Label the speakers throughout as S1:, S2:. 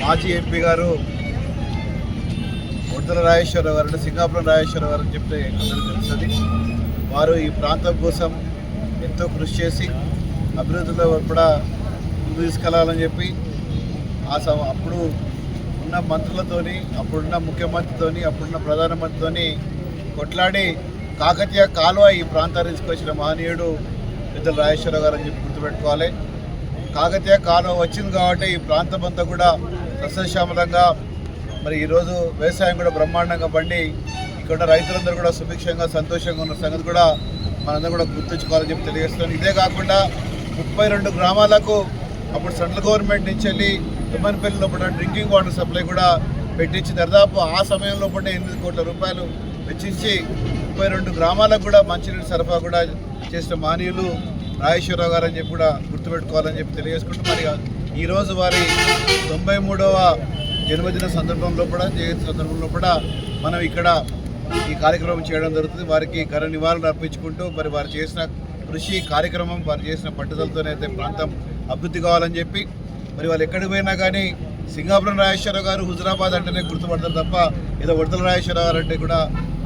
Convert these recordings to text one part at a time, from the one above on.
S1: మాజీ ఎంపీ గారు ఉత్తర రాజేశ్వరరావు గారు అంటే సింగాపురం రాజేశ్వరరావు గారు అని చెప్తే అందరూ తెలుస్తుంది. వారు ఈ ప్రాంతం కోసం ఎంతో కృషి చేసి అభివృద్ధిలో కూడా ముందు తీసుకెళ్ళాలని చెప్పి ఆ సమ అప్పుడు ఉన్న మంత్రులతోని అప్పుడున్న ముఖ్యమంత్రితోని అప్పుడున్న ప్రధానమంత్రితోని కొట్లాడి కాకతీయ కాలువ ఈ ప్రాంతాన్ని తీసుకొచ్చిన మహనీయుడు పెద్దల రాజేశ్వరరావు గారు అని చెప్పి గుర్తుపెట్టుకోవాలి. కాకతీయ కాలువ వచ్చింది కాబట్టి ఈ ప్రాంతం అంతా కూడా సస్యశ్యామలంగా మరి ఈరోజు వ్యవసాయం కూడా బ్రహ్మాండంగా పండి ఇక్కడ రైతులందరూ కూడా సుభిక్షంగా సంతోషంగా ఉన్న సంగతి కూడా మనందరూ కూడా గుర్తుంచుకోవాలని చెప్పి తెలియజేస్తున్నాను. ఇదే కాకుండా ముప్పై రెండు గ్రామాలకు అప్పుడు సెంట్రల్ గవర్నమెంట్ నుంచి వెళ్ళి తుమ్మనపల్లి లోపల డ్రింకింగ్ వాటర్ సప్లై కూడా పెట్టించి దాదాపు ఆ సమయంలో పడిన ఎనిమిది కోట్ల రూపాయలు వెచ్చించి ముప్పై రెండు గ్రామాలకు కూడా మంచినీటి సరఫరా కూడా చేసిన మానీయులు రాజేశ్వరరావు గారు అని చెప్పి కూడా గుర్తుపెట్టుకోవాలని చెప్పి తెలియజేసుకుంటూ మరి ఈరోజు వారి తొంభై మూడవ జన్మదిన సందర్భంలో కూడా జయంతి సందర్భంలో కూడా మనం ఇక్కడ ఈ కార్యక్రమం చేయడం జరుగుతుంది. వారికి కర నివారణ అర్పించుకుంటూ మరి వారు చేసిన కృషి కార్యక్రమం వారు చేసిన పట్టుదలతోనే అయితే ప్రాంతం అభివృద్ధి కావాలని చెప్పి మరి వాళ్ళు ఎక్కడికి పోయినా కానీ సింగాపురం రాజేశ్వరరావు గారు హుజరాబాద్ అంటేనే గుర్తుపడతారు తప్ప ఏదో వడతల రాజేశ్వరరావు గారు అంటే కూడా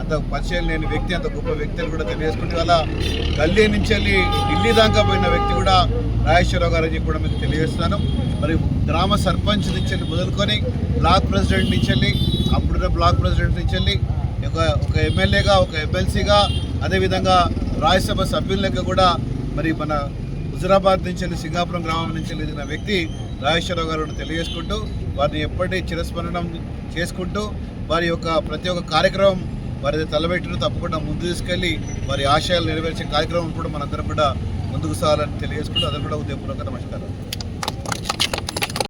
S1: అంత పరిచయం లేని వ్యక్తి అంత గొప్ప వ్యక్తి అని కూడా తెలియజేసుకుంటే అలా గల్లీ నుంచి వెళ్ళి ఢిల్లీ దాకా పోయిన వ్యక్తి కూడా రాజేశ్వరరావు గారు అని చెప్పి కూడా మీకు తెలియజేస్తున్నాను. మరి గ్రామ సర్పంచ్ నుంచి వెళ్ళి మొదలుకొని బ్లాక్ ప్రెసిడెంట్ నుంచి వెళ్ళి అప్పుడున్న బ్లాక్ ప్రెసిడెంట్ నుంచి వెళ్ళి ఒక ఒక ఎమ్మెల్యేగా ఒక ఎమ్మెల్సీగా అదేవిధంగా రాజ్యసభ సభ్యుల కూడా మరి మన హుజరాబాద్ నుంచి సింగాపురం గ్రామం నుంచి వెళ్ళిన వ్యక్తి రాజేశ్వరరావు గారు తెలియజేసుకుంటూ వారిని ఎప్పటి చిరస్మరణం చేసుకుంటూ వారి యొక్క ప్రతి ఒక్క కార్యక్రమం వారి తలబెట్టిన తప్పకుండా ముందు తీసుకెళ్ళి వారి ఆశయాలు నెరవేర్చే కార్యక్రమం కూడా మనందరం కూడా ముందుకు సాగాలని తెలియజేసుకుంటూ అందరూ కూడా ఉదయపూర్వక నమస్కారం